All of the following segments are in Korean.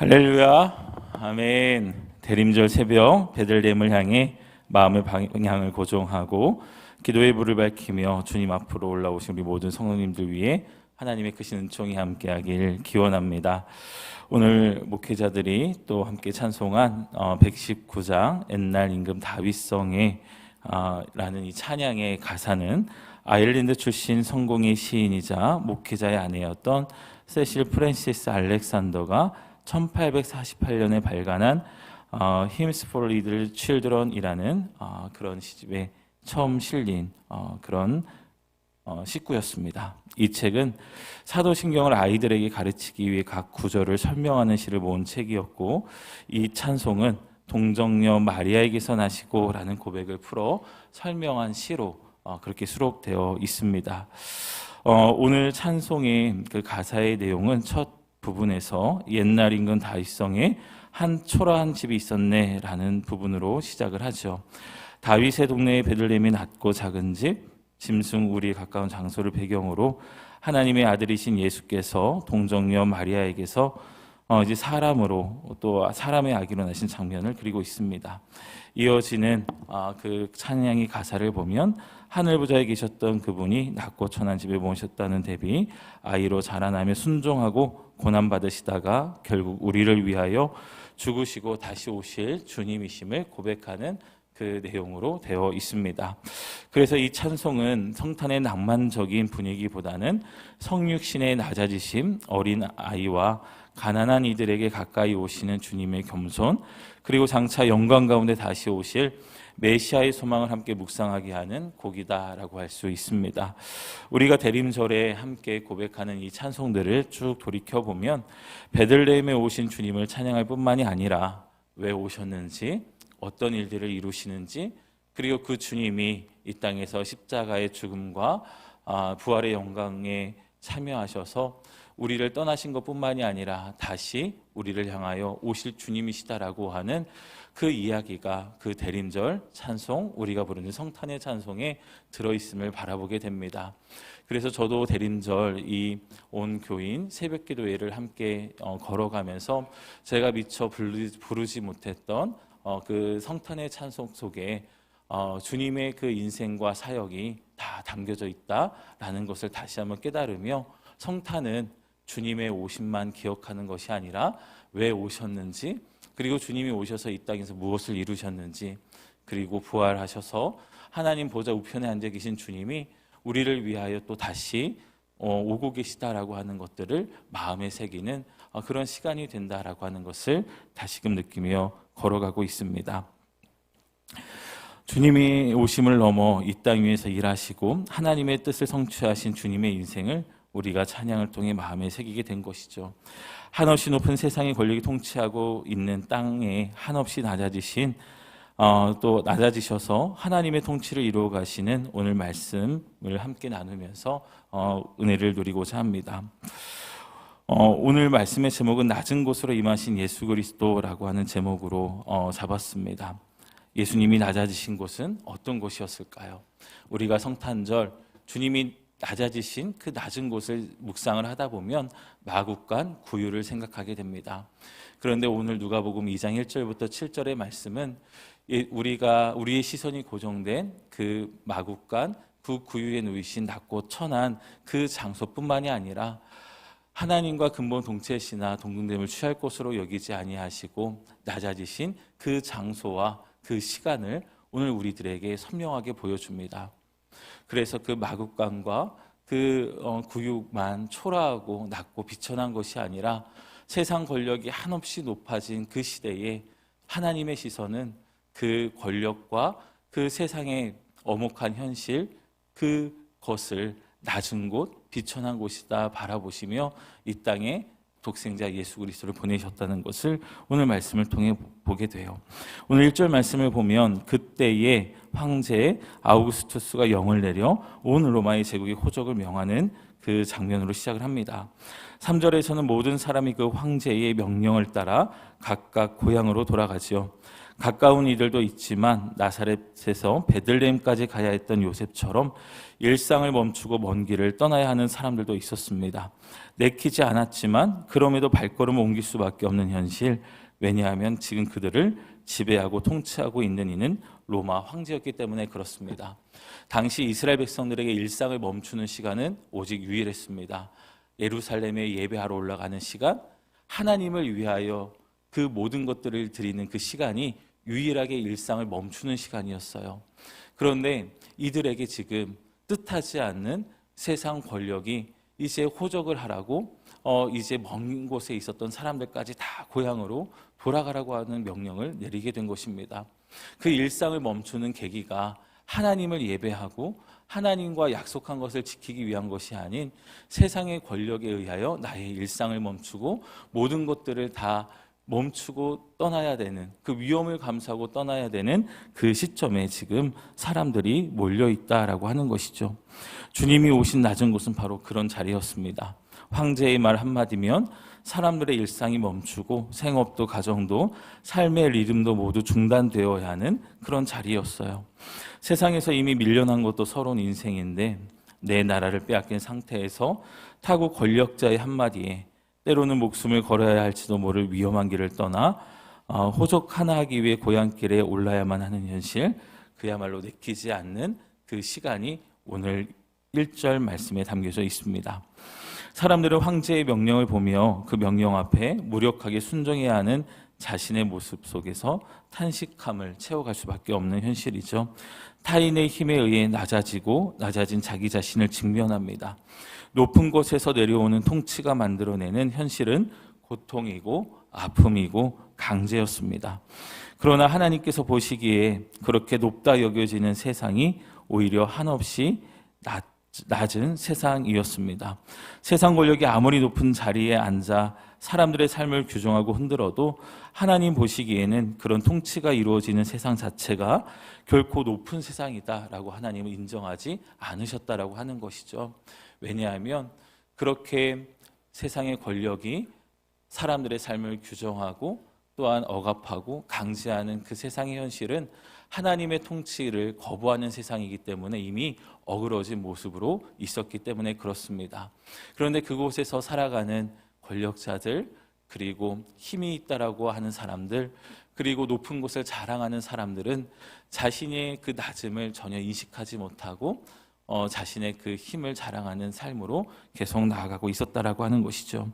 할렐루야, 아멘. 대림절 새벽 베들레헴을 향해 마음의 방향을 고정하고 기도의 불을 밝히며 주님 앞으로 올라오신 우리 모든 성도님들 위해 하나님의 크신 은총이 함께하길 기원합니다. 오늘 목회자들이 또 함께 찬송한 119장 옛날 임금 다윗성에 아, 라는 이 찬양의 가사는 아일랜드 출신 성공의 시인이자 목회자의 아내였던 세실 프랜시스 알렉산더가 1848년에 발간한 어, Hymns for Little Children이라는 어, 그런 시집에 처음 실린 어, 그런 어, 식구였습니다. 이 책은 사도신경을 아이들에게 가르치기 위해 각 구절을 설명하는 시를 모은 책이었고 이 찬송은 동정녀 마리아에게서 나시고라는 고백을 풀어 설명한 시로 어, 그렇게 수록되어 있습니다. 어, 오늘 찬송의 그 가사의 내용은 첫 부분에서 옛날 인근 다윗성에 한 초라한 집이 있었네라는 부분으로 시작을 하죠. 다윗의 동네에 베들레헴이 낮고 작은 집, 짐승 우리에 가까운 장소를 배경으로 하나님의 아들이신 예수께서 동정녀 마리아에게서 어, 이제 사람으로 또 사람의 아기로 나신 장면을 그리고 있습니다. 이어지는 아, 그 찬양의 가사를 보면 하늘 부자에 계셨던 그분이 낮고 천한 집에 모셨다는 대비 아이로 자라나며 순종하고 고난 받으시다가 결국 우리를 위하여 죽으시고 다시 오실 주님이심을 고백하는 그 내용으로 되어 있습니다. 그래서 이 찬송은 성탄의 낭만적인 분위기보다는 성육신의 낮아지심, 어린 아이와 가난한 이들에게 가까이 오시는 주님의 겸손, 그리고 장차 영광 가운데 다시 오실 메시아의 소망을 함께 묵상하게 하는 곡이다라고 할 수 있습니다. 우리가 대림절에 함께 고백하는 이 찬송들을 쭉 돌이켜 보면 베들레헴에 오신 주님을 찬양할 뿐만이 아니라 왜 오셨는지, 어떤 일들을 이루시는지, 그리고 그 주님이 이 땅에서 십자가의 죽음과 아, 부활의 영광에 참여하셔서 우리를 떠나신 것뿐만이 아니라 다시 우리를 향하여 오실 주님이시다라고 하는 그 이야기가 그 대림절 찬송 우리가 부르는 성탄의 찬송에 들어 있음을 바라보게 됩니다. 그래서 저도 대림절 이 온 교인 새벽기도회를 함께 어, 걸어가면서 제가 미처 부르지 못했던 어, 그 성탄의 찬송 속에 어, 주님의 그 인생과 사역이 다 담겨져 있다라는 것을 다시 한번 깨달으며 성탄은 주님의 오심만 기억하는 것이 아니라 왜 오셨는지 그리고 주님이 오셔서 이 땅에서 무엇을 이루셨는지 그리고 부활하셔서 하나님 보좌 우편에 앉아 계신 주님이 우리를 위하여 또 다시 어, 오고 계시다라고 하는 것들을 마음에 새기는 어, 그런 시간이 된다라고 하는 것을 다시금 느끼며 걸어가고 있습니다. 주님이 오심을 넘어 이 땅 위에서 일하시고 하나님의 뜻을 성취하신 주님의 인생을 우리가 찬양을 통해 마음에 새기게 된 것이죠. 한없이 높은 세상의 권력이 통치하고 있는 땅에 한없이 낮아지신 어, 또 낮아지셔서 하나님의 통치를 이루어 가시는 오늘 말씀을 함께 나누면서 어, 은혜를 누리고자 합니다. 어, 오늘 말씀의 제목은 낮은 곳으로 임하신 예수 그리스도라고 하는 제목으로 어, 잡았습니다. 예수님이 낮아지신 곳은 어떤 곳이었을까요? 우리가 성탄절 주님이 낮아지신 그 낮은 곳을 묵상을 하다 보면 마국간 구유를 생각하게 됩니다. 그런데 오늘 누가복음 2장 1절부터 7절의 말씀은 우리가 우리의 시선이 고정된 그 마국간 그 구유에 누이신 낮고 천한 그 장소뿐만이 아니라 하나님과 근본 동체시나 동등됨을 취할 곳으로 여기지 아니하시고 낮아지신 그 장소와 그 시간을 오늘 우리들에게 선명하게 보여줍니다. 그래서 그 마국간과 그 어, 구육만 초라하고 낮고 비천한 것이 아니라 세상 권력이 한없이 높아진 그 시대에 하나님의 시선은 그 권력과 그 세상의 어목한 현실 그것을 낮은 곳, 비천한 곳이다 바라보시며 이 땅에 독생자 예수 그리스도를 보내셨다는 것을 오늘 말씀을 통해 보게 돼요. 오늘 1절 말씀을 보면 그때에 황제 아우구스투스가 영을 내려 온 로마의 제국의 호적을 명하는 그 장면으로 시작을 합니다. 3절에서는 모든 사람이 그 황제의 명령을 따라 각각 고향으로 돌아가지요. 가까운 이들도 있지만 나사렛에서 베들레헴까지 가야 했던 요셉처럼 일상을 멈추고 먼 길을 떠나야 하는 사람들도 있었습니다. 내키지 않았지만 그럼에도 발걸음을 옮길 수밖에 없는 현실. 왜냐하면 지금 그들을 지배하고 통치하고 있는 이는 로마 황제였기 때문에 그렇습니다. 당시 이스라엘 백성들에게 일상을 멈추는 시간은 오직 유일했습니다. 예루살렘에 예배하러 올라가는 시간, 하나님을 위하여 그 모든 것들을 드리는 그 시간이 유일하게 일상을 멈추는 시간이었어요. 그런데 이들에게 지금 뜻하지 않는 세상 권력이 이제 호적을 하라고 어 이제 먼 곳에 있었던 사람들까지 다 고향으로 돌아가라고 하는 명령을 내리게 된 것입니다. 그 일상을 멈추는 계기가 하나님을 예배하고 하나님과 약속한 것을 지키기 위한 것이 아닌 세상의 권력에 의하여 나의 일상을 멈추고 모든 것들을 다 멈추고 떠나야 되는 그 위험을 감수하고 떠나야 되는 그 시점에 지금 사람들이 몰려 있다라고 하는 것이죠. 주님이 오신 낮은 곳은 바로 그런 자리였습니다. 황제의 말 한마디면 사람들의 일상이 멈추고 생업도 가정도 삶의 리듬도 모두 중단되어야 하는 그런 자리였어요. 세상에서 이미 밀려난 것도 서러운 인생인데 내 나라를 빼앗긴 상태에서 타고 권력자의 한마디에 때로는 목숨을 걸어야 할지도 모를 위험한 길을 떠나 어, 호적 하나 하기 위해 고향길에 올라야만 하는 현실 그야말로 내키지 않는 그 시간이 오늘 1절 말씀에 담겨져 있습니다. 사람들은 황제의 명령을 보며 그 명령 앞에 무력하게 순종해야 하는 자신의 모습 속에서 탄식함을 채워갈 수밖에 없는 현실이죠. 타인의 힘에 의해 낮아지고 낮아진 자기 자신을 직면합니다. 높은 곳에서 내려오는 통치가 만들어내는 현실은 고통이고 아픔이고 강제였습니다. 그러나 하나님께서 보시기에 그렇게 높다 여겨지는 세상이 오히려 한없이 낮, 낮은 세상이었습니다. 세상 권력이 아무리 높은 자리에 앉아 사람들의 삶을 규정하고 흔들어도 하나님 보시기에는 그런 통치가 이루어지는 세상 자체가 결코 높은 세상이다라고 하나님은 인정하지 않으셨다라고 하는 것이죠. 왜냐하면 그렇게 세상의 권력이 사람들의 삶을 규정하고 또한 억압하고 강제하는 그 세상의 현실은 하나님의 통치를 거부하는 세상이기 때문에 이미 어그러진 모습으로 있었기 때문에 그렇습니다. 그런데 그곳에서 살아가는 권력자들 그리고 힘이 있다라고 하는 사람들 그리고 높은 곳을 자랑하는 사람들은 자신의 그 낮음을 전혀 인식하지 못하고 어, 자신의 그 힘을 자랑하는 삶으로 계속 나아가고 있었다라고 하는 것이죠.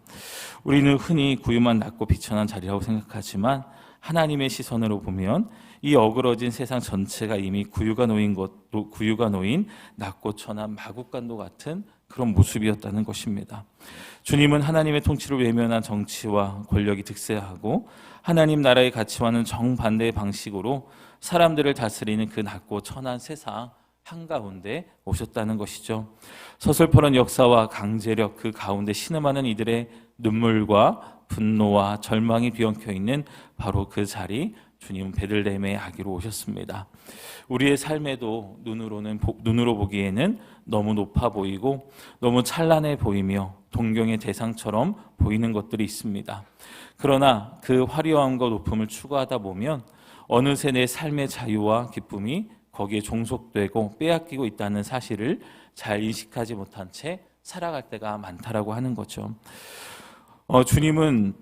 우리는 흔히 구유만 낮고 비천한 자리라고 생각하지만 하나님의 시선으로 보면 이 어그러진 세상 전체가 이미 구유가 놓인 것, 구유가 놓인 낮고 천한 마국간도 같은 그런 모습이었다는 것입니다. 주님은 하나님의 통치를 외면한 정치와 권력이 득세하고 하나님 나라의 가치와는 정반대의 방식으로 사람들을 다스리는 그 낮고 천한 세상 한가운데 오셨다는 것이죠. 서슬퍼런 역사와 강제력 그 가운데 신음하는 이들의 눈물과 분노와 절망이 비엉켜 있는 바로 그 자리 주님은 베들레헴의 아기로 오셨습니다. 우리의 삶에도 눈으로는 눈으로 보기에는 너무 높아 보이고 너무 찬란해 보이며 동경의 대상처럼 보이는 것들이 있습니다. 그러나 그 화려함과 높음을 추구하다 보면 어느새 내 삶의 자유와 기쁨이 거기에 종속되고 빼앗기고 있다는 사실을 잘 인식하지 못한 채 살아갈 때가 많다라고 하는 거죠. 어, 주님은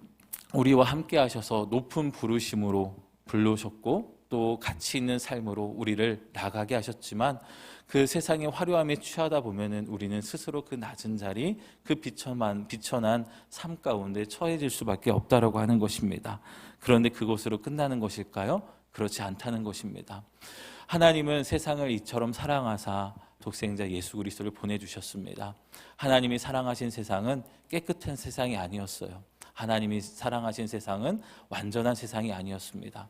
우리와 함께 하셔서 높은 부르심으로 불러셨고 또 가치 있는 삶으로 우리를 나가게 하셨지만 그 세상의 화려함에 취하다 보면은 우리는 스스로 그 낮은 자리, 그 비천한 비천한 삶 가운데 처해질 수밖에 없다라고 하는 것입니다. 그런데 그것으로 끝나는 것일까요? 그렇지 않다는 것입니다. 하나님은 세상을 이처럼 사랑하사 독생자 예수 그리스도를 보내주셨습니다. 하나님이 사랑하신 세상은 깨끗한 세상이 아니었어요. 하나님이 사랑하신 세상은 완전한 세상이 아니었습니다.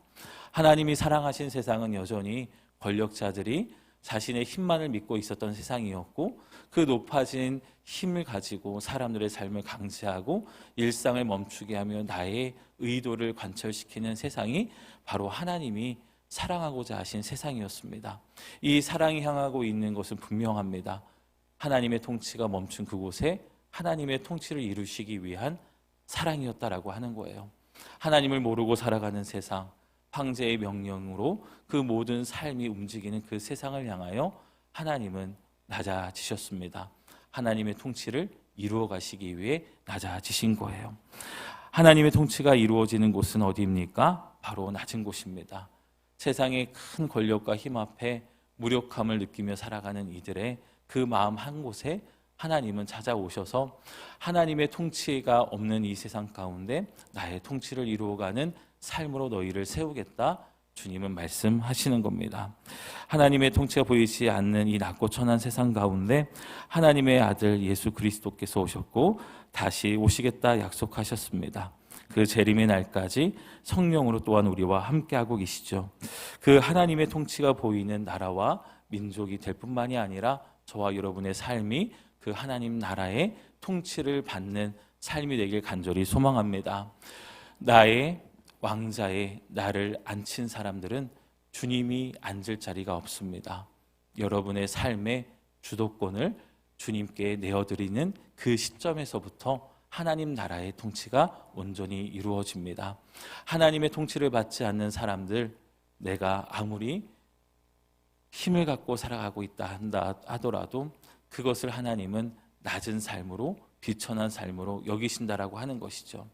하나님이 사랑하신 세상은 여전히 권력자들이 자신의 힘만을 믿고 있었던 세상이었고 그 높아진 힘을 가지고 사람들의 삶을 강제하고 일상을 멈추게 하며 나의 의도를 관철시키는 세상이 바로 하나님이 사랑하고자 하신 세상이었습니다. 이 사랑이 향하고 있는 것은 분명합니다. 하나님의 통치가 멈춘 그곳에 하나님의 통치를 이루시기 위한 사랑이었다라고 하는 거예요. 하나님을 모르고 살아가는 세상, 황제의 명령으로 그 모든 삶이 움직이는 그 세상을 향하여 하나님은 낮아지셨습니다. 하나님의 통치를 이루어 가시기 위해 낮아지신 거예요. 하나님의 통치가 이루어지는 곳은 어디입니까? 바로 낮은 곳입니다. 세상의 큰 권력과 힘 앞에 무력함을 느끼며 살아가는 이들의 그 마음 한 곳에 하나님은 찾아오셔서 하나님의 통치가 없는 이 세상 가운데 나의 통치를 이루어가는 삶으로 너희를 세우겠다. 주님은 말씀하시는 겁니다. 하나님의 통치가 보이지 않는 이 낮고 천한 세상 가운데 하나님의 아들 예수 그리스도께서 오셨고 다시 오시겠다 약속하셨습니다. 그 재림의 날까지 성령으로 또한 우리와 함께하고 계시죠. 그 하나님의 통치가 보이는 나라와 민족이 될 뿐만이 아니라 저와 여러분의 삶이 그 하나님 나라의 통치를 받는 삶이 되길 간절히 소망합니다. 나의 왕자에 나를 앉힌 사람들은 주님이 앉을 자리가 없습니다. 여러분의 삶의 주도권을 주님께 내어드리는 그 시점에서부터 하나님 나라의 통치가 온전히 이루어집니다. 하나님의 통치를 받지 않는 사람들, 내가 아무리 힘을 갖고 살아가고 있다 한다 하더라도 그것을 하나님은 낮은 삶으로 비천한 삶으로 여기신다라고 하는 것이죠.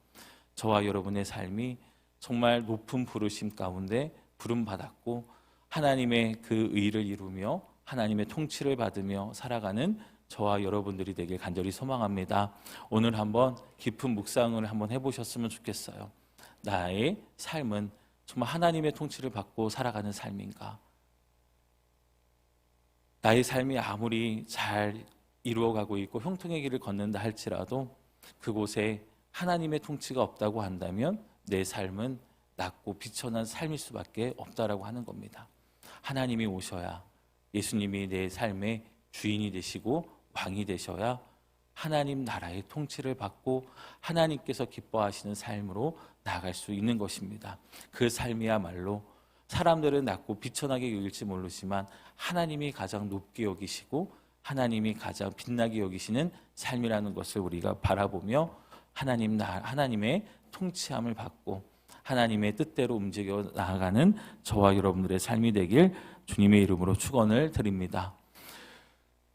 저와 여러분의 삶이 정말 높은 부르심 가운데 부름 받았고 하나님의 그 의를 이루며 하나님의 통치를 받으며 살아가는 저와 여러분들이 되길 간절히 소망합니다. 오늘 한번 깊은 묵상을 한번 해보셨으면 좋겠어요. 나의 삶은 정말 하나님의 통치를 받고 살아가는 삶인가? 나의 삶이 아무리 잘 이루어가고 있고 형통의 길을 걷는다 할지라도 그곳에 하나님의 통치가 없다고 한다면 내 삶은 낮고 비천한 삶일 수밖에 없다라고 하는 겁니다. 하나님이 오셔야 예수님이 내 삶의 주인이 되시고 왕이 되셔야 하나님 나라의 통치를 받고 하나님께서 기뻐하시는 삶으로 나아갈 수 있는 것입니다. 그 삶이야말로 사람들은 낮고 비천하게 여길지 모르지만 하나님이 가장 높게 여기시고 하나님이 가장 빛나게 여기시는 삶이라는 것을 우리가 바라보며 하나님 나 하나님의 통치함을 받고 하나님의 뜻대로 움직여 나아가는 저와 여러분들의 삶이 되길 주님의 이름으로 축원을 드립니다.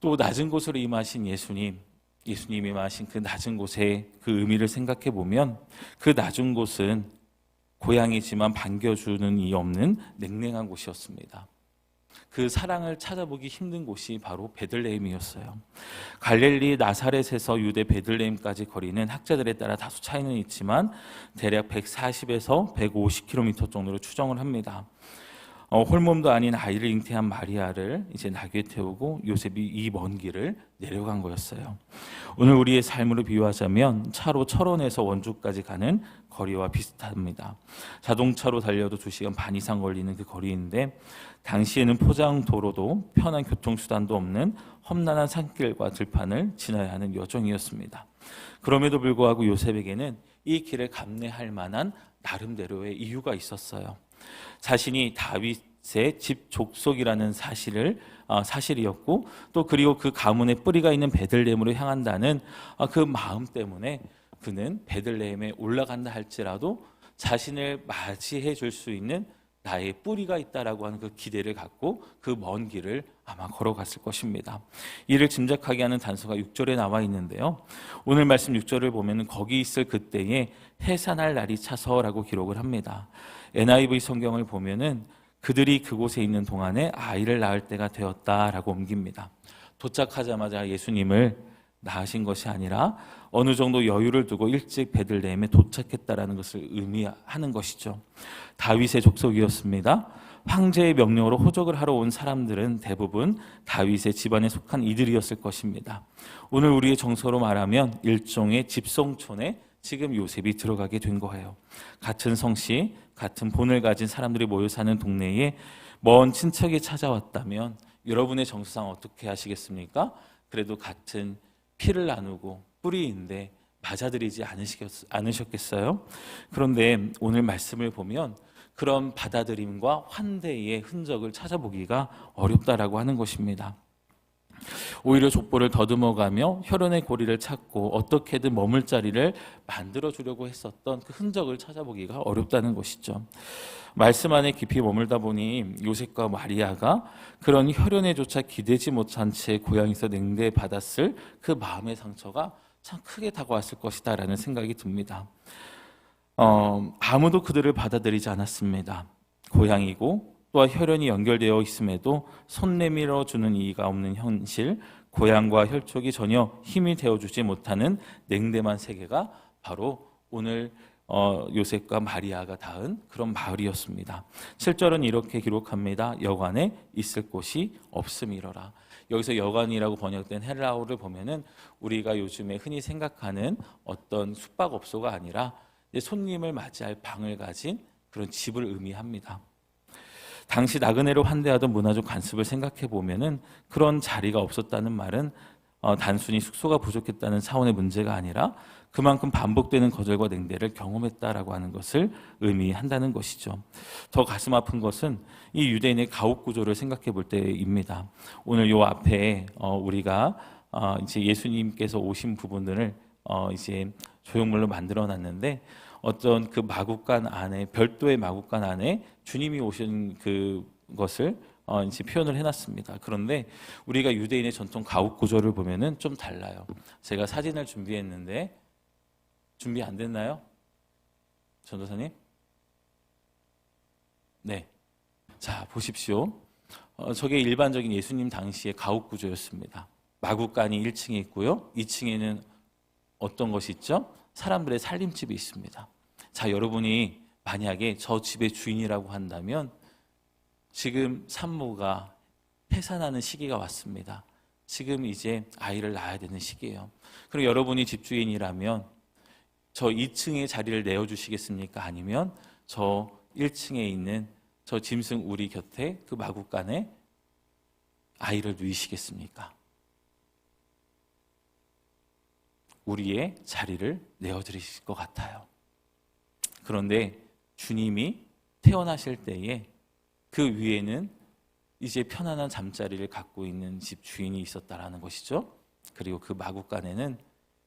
또 낮은 곳으로 임하신 예수님, 예수님이 임하신 그 낮은 곳의 그 의미를 생각해 보면 그 낮은 곳은 고향이지만 반겨주는 이 없는 냉랭한 곳이었습니다. 그 사랑을 찾아보기 힘든 곳이 바로 베들레헴이었어요. 갈릴리 나사렛에서 유대 베들레헴까지 거리는 학자들에 따라 다소 차이는 있지만 대략 140에서 150km 정도로 추정을 합니다. 어, 홀몸도 아닌 아이를 잉태한 마리아를 이제 나귀에 태우고 요셉이 이 먼 길을 내려간 거였어요. 오늘 우리의 삶으로 비유하자면 차로 철원에서 원주까지 가는 거리와 비슷합니다. 자동차로 달려도 2시간 반 이상 걸리는 그 거리인데 당시에는 포장 도로도 편한 교통수단도 없는 험난한 산길과 들판을 지나야 하는 여정이었습니다. 그럼에도 불구하고 요셉에게는 이 길을 감내할 만한 나름대로의 이유가 있었어요. 자신이 다윗의 집 족속이라는 사실을 어, 사실이었고 또 그리고 그 가문의 뿌리가 있는 베들레헴으로 향한다는 어, 그 마음 때문에 그는 베들레헴에 올라간다 할지라도 자신을 맞이해 줄 수 있는 나의 뿌리가 있다라고 하는 그 기대를 갖고 그 먼 길을 아마 걸어갔을 것입니다. 이를 짐작하게 하는 단서가 6절에 나와 있는데요. 오늘 말씀 6절을 보면 거기 있을 그때에 해산할 날이 차서라고 기록을 합니다. NIV 성경을 보면은 그들이 그곳에 있는 동안에 아이를 낳을 때가 되었다라고 옮깁니다. 도착하자마자 예수님을 낳으신 것이 아니라 어느 정도 여유를 두고 일찍 베들레헴에 도착했다라는 것을 의미하는 것이죠. 다윗의 족속이었습니다. 황제의 명령으로 호적을 하러 온 사람들은 대부분 다윗의 집안에 속한 이들이었을 것입니다. 오늘 우리의 정서로 말하면 일종의 집성촌에 지금 요셉이 들어가게 된 거예요. 같은 성씨, 같은 본을 가진 사람들이 모여 사는 동네에 먼 친척이 찾아왔다면 여러분의 정서상 어떻게 하시겠습니까? 그래도 같은 피를 나누고 뿌리인데 맞아들이지 않으셨겠어요? 그런데 오늘 말씀을 보면 그런 받아들임과 환대의 흔적을 찾아보기가 어렵다라고 하는 것입니다. 오히려 족보를 더듬어가며 혈연의 고리를 찾고 어떻게든 머물 자리를 만들어 주려고 했었던 그 흔적을 찾아보기가 어렵다는 것이죠. 말씀 안에 깊이 머물다 보니 요셉과 마리아가 그런 혈연에조차 기대지 못한 채 고향에서 냉대 받았을 그 마음의 상처가 참 크게 다가왔을 것이다라는 생각이 듭니다. 어, 아무도 그들을 받아들이지 않았습니다. 고향이고 또한 혈연이 연결되어 있음에도 손 내밀어 주는 이가 없는 현실, 고향과 혈족이 전혀 힘이 되어주지 못하는 냉담한 세계가 바로 오늘 어, 요셉과 마리아가 닿은 그런 마을이었습니다. 7절은 이렇게 기록합니다. 여관에 있을 곳이 없음이러라. 여기서 여관이라고 번역된 헬라어를 보면은 우리가 요즘에 흔히 생각하는 어떤 숙박업소가 아니라 손님을 맞이할 방을 가진 그런 집을 의미합니다. 당시 나그네로 환대하던 문화적 관습을 생각해 보면은 그런 자리가 없었다는 말은 어, 단순히 숙소가 부족했다는 차원의 문제가 아니라 그만큼 반복되는 거절과 냉대를 경험했다라고 하는 것을 의미한다는 것이죠. 더 가슴 아픈 것은 이 유대인의 가옥 구조를 생각해 볼 때입니다. 오늘 요 앞에 어, 우리가 어, 이제 예수님께서 오신 부분들을 어, 이제 조형물로 만들어 놨는데 어떤 그 마국간 안에 별도의 마국간 안에 주님이 오신 그 것을 어, 이제 표현을 해놨습니다. 그런데 우리가 유대인의 전통 가옥 구조를 보면은 좀 달라요. 제가 사진을 준비했는데 준비 안 됐나요? 전도사님? 네. 자, 보십시오. 어, 저게 일반적인 예수님 당시의 가옥 구조였습니다. 마국간이 1층에 있고요. 2층에는 어떤 것이 있죠? 사람들의 살림집이 있습니다. 자, 여러분이 만약에 저 집의 주인이라고 한다면 지금 산모가 해산하는 시기가 왔습니다. 지금 이제 아이를 낳아야 되는 시기예요. 그리고 여러분이 집주인이라면 저 2층에 자리를 내어주시겠습니까? 아니면 저 1층에 있는 저 짐승 우리 곁에 그 마국간에 아이를 누이시겠습니까? 우리의 자리를 내어드리실 것 같아요. 그런데 주님이 태어나실 때에 그 위에는 이제 편안한 잠자리를 갖고 있는 집 주인이 있었다라는 것이죠. 그리고 그 마국간에는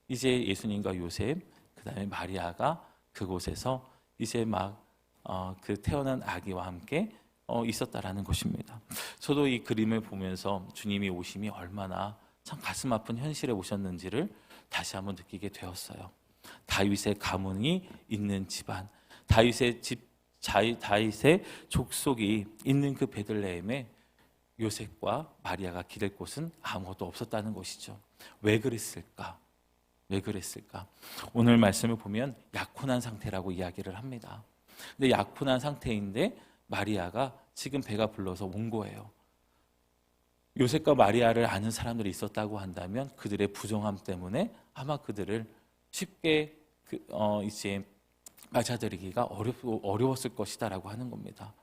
이제 예수님과 요셉, 그 다음에 마리아가 그곳에서 이제 막그 어, 그 태어난 아기와 함께 어, 있었다라는 것입니다. 저도 이 그림을 보면서 주님이 오심이 얼마나 참 가슴 아픈 현실에 오셨는지를 다시 한번 느끼게 되었어요. 다윗의 가문이 있는 집안, 다윗의 집, 다윗의 족속이 있는 그 베들레헴에 요셉과 마리아가 기댈 곳은 아무것도 없었다는 것이죠. 왜 그랬을까? 왜 그랬을까? 오늘 말씀을 보면 약혼한 상태라고 이야기를 합니다. 근데 약혼한 상태인데 마리아가 지금 배가 불러서 온 거예요. 요셉과 마리아를 아는 사람들이 있었다고 한다면 그들의 부정함 때문에 아마 그들을 쉽게 그, 어, 이제 맞아들이기가 어렵, 어려웠을 것이다라고 하는 겁니다.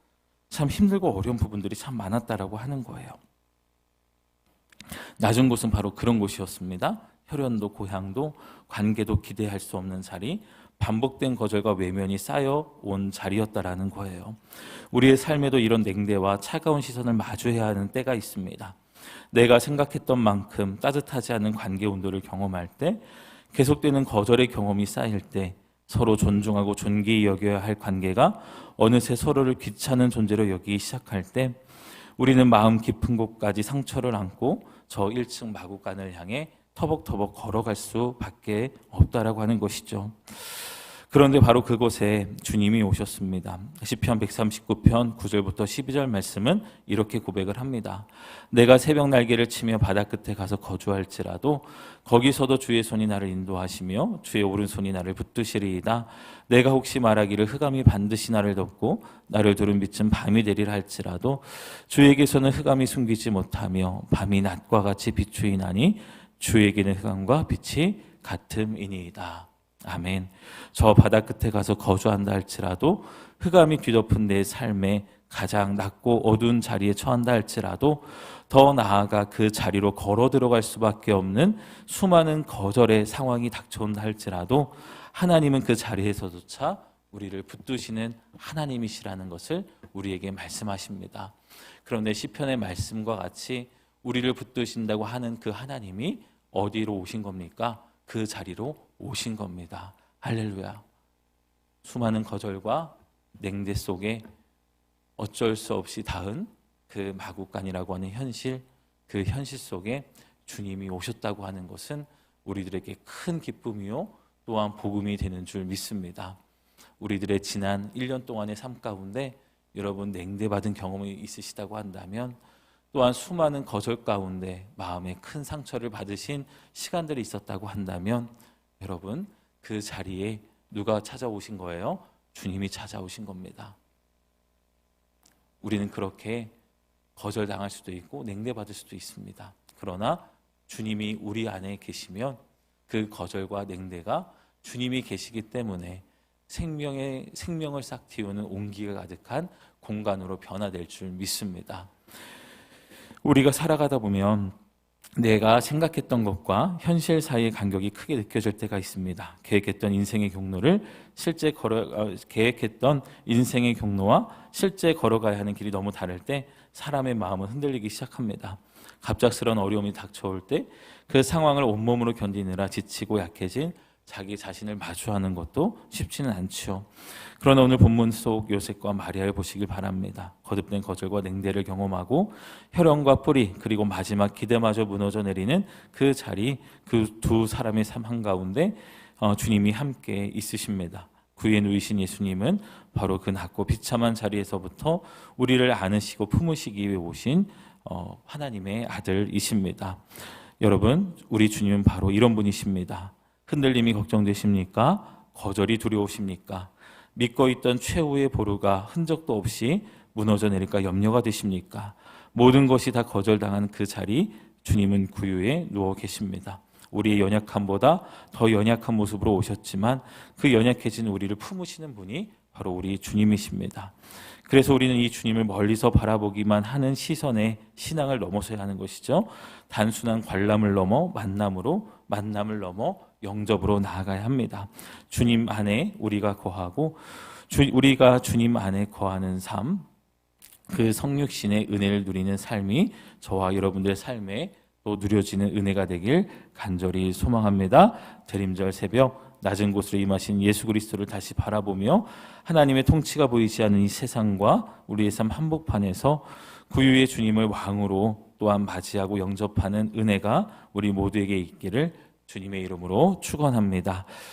참 힘들고 어려운 부분들이 참 많았다라고 하는 거예요. 낮은 곳은 바로 그런 곳이었습니다. 혈연도 고향도 관계도 기대할 수 없는 자리, 반복된 거절과 외면이 쌓여 온 자리였다라는 거예요. 우리의 삶에도 이런 냉대와 차가운 시선을 마주해야 하는 때가 있습니다. 내가 생각했던 만큼 따뜻하지 않은 관계 온도를 경험할 때, 계속되는 거절의 경험이 쌓일 때, 서로 존중하고 존귀히 여겨야 할 관계가 어느새 서로를 귀찮은 존재로 여기기 시작할 때, 우리는 마음 깊은 곳까지 상처를 안고 저 1층 마구간을 향해 터벅터벅 걸어갈 수밖에 없다라고 하는 것이죠. 그런데 바로 그곳에 주님이 오셨습니다. 시편 139편 9절부터 12절 말씀은 이렇게 고백을 합니다. 내가 새벽 날개를 치며 바다 끝에 가서 거주할지라도 거기서도 주의 손이 나를 인도하시며 주의 오른손이 나를 붙드시리이다. 내가 혹시 말하기를 흑암이 반드시 나를 덮고 나를 두른 빛은 밤이 되리라 할지라도 주에게서는 흑암이 숨기지 못하며 밤이 낮과 같이 비추이나니 주에게는 흑암과 빛이 같음이니이다. 아멘. 저 바다 끝에 가서 거주한다 할지라도 흑암이 뒤덮은 내 삶에 가장 낮고 어두운 자리에 처한다 할지라도 더 나아가 그 자리로 걸어 들어갈 수밖에 없는 수많은 거절의 상황이 닥쳐온다 할지라도 하나님은 그 자리에서조차 우리를 붙드시는 하나님이시라는 것을 우리에게 말씀하십니다. 그런데 시편의 말씀과 같이 우리를 붙드신다고 하는 그 하나님이 어디로 오신 겁니까? 그 자리로 오신 겁니다. 할렐루야. 수많은 거절과 냉대 속에 어쩔 수 없이 닿은 그 마국간이라고 하는 현실, 그 현실 속에 주님이 오셨다고 하는 것은 우리들에게 큰 기쁨이요 또한 복음이 되는 줄 믿습니다. 우리들의 지난 1년 동안의 삶 가운데 여러분 냉대받은 경험이 있으시다고 한다면 또한 수많은 거절 가운데 마음에 큰 상처를 받으신 시간들이 있었다고 한다면 여러분 그 자리에 누가 찾아오신 거예요? 주님이 찾아오신 겁니다. 우리는 그렇게 거절당할 수도 있고 냉대받을 수도 있습니다. 그러나 주님이 우리 안에 계시면 그 거절과 냉대가 주님이 계시기 때문에 생명의 생명을 싹 틔우는 온기가 가득한 공간으로 변화될 줄 믿습니다. 우리가 살아가다 보면 내가 생각했던 것과 현실 사이의 간격이 크게 느껴질 때가 있습니다. 계획했던 인생의 경로를 실제 걸어 어, 계획했던 인생의 경로와 실제 걸어가야 하는 길이 너무 다를 때 사람의 마음은 흔들리기 시작합니다. 갑작스러운 어려움이 닥쳐올 때 그 상황을 온몸으로 견디느라 지치고 약해진 자기 자신을 마주하는 것도 쉽지는 않죠. 그러나 오늘 본문 속 요셉과 마리아를 보시길 바랍니다. 거듭된 거절과 냉대를 경험하고 혈연과 뿌리 그리고 마지막 기대마저 무너져 내리는 그 자리 그 두 사람의 삶 한가운데 어, 주님이 함께 있으십니다. 구에 누이신 예수님은 바로 그 낮고 비참한 자리에서부터 우리를 안으시고 품으시기 위해 오신 어, 하나님의 아들이십니다. 여러분, 우리 주님은 바로 이런 분이십니다. 흔들림이 걱정되십니까? 거절이 두려우십니까? 믿고 있던 최후의 보루가 흔적도 없이 무너져 내릴까 염려가 되십니까? 모든 것이 다 거절당한 그 자리 주님은 구유에 누워 계십니다. 우리의 연약함보다 더 연약한 모습으로 오셨지만 그 연약해진 우리를 품으시는 분이 바로 우리 주님이십니다. 그래서 우리는 이 주님을 멀리서 바라보기만 하는 시선의 신앙을 넘어서야 하는 것이죠. 단순한 관람을 넘어 만남으로 만남을 넘어 영접으로 나아가야 합니다. 주님 안에 우리가 거하고 주, 우리가 주님 안에 거하는 삶, 그 성육신의 은혜를 누리는 삶이 저와 여러분들의 삶에 또 누려지는 은혜가 되길 간절히 소망합니다. 대림절 새벽 낮은 곳으로 임하신 예수 그리스도를 다시 바라보며 하나님의 통치가 보이지 않는 이 세상과 우리의 삶 한복판에서 구유의 주님을 왕으로 또한 맞이하고 영접하는 은혜가 우리 모두에게 있기를 주님의 이름으로 축원합니다.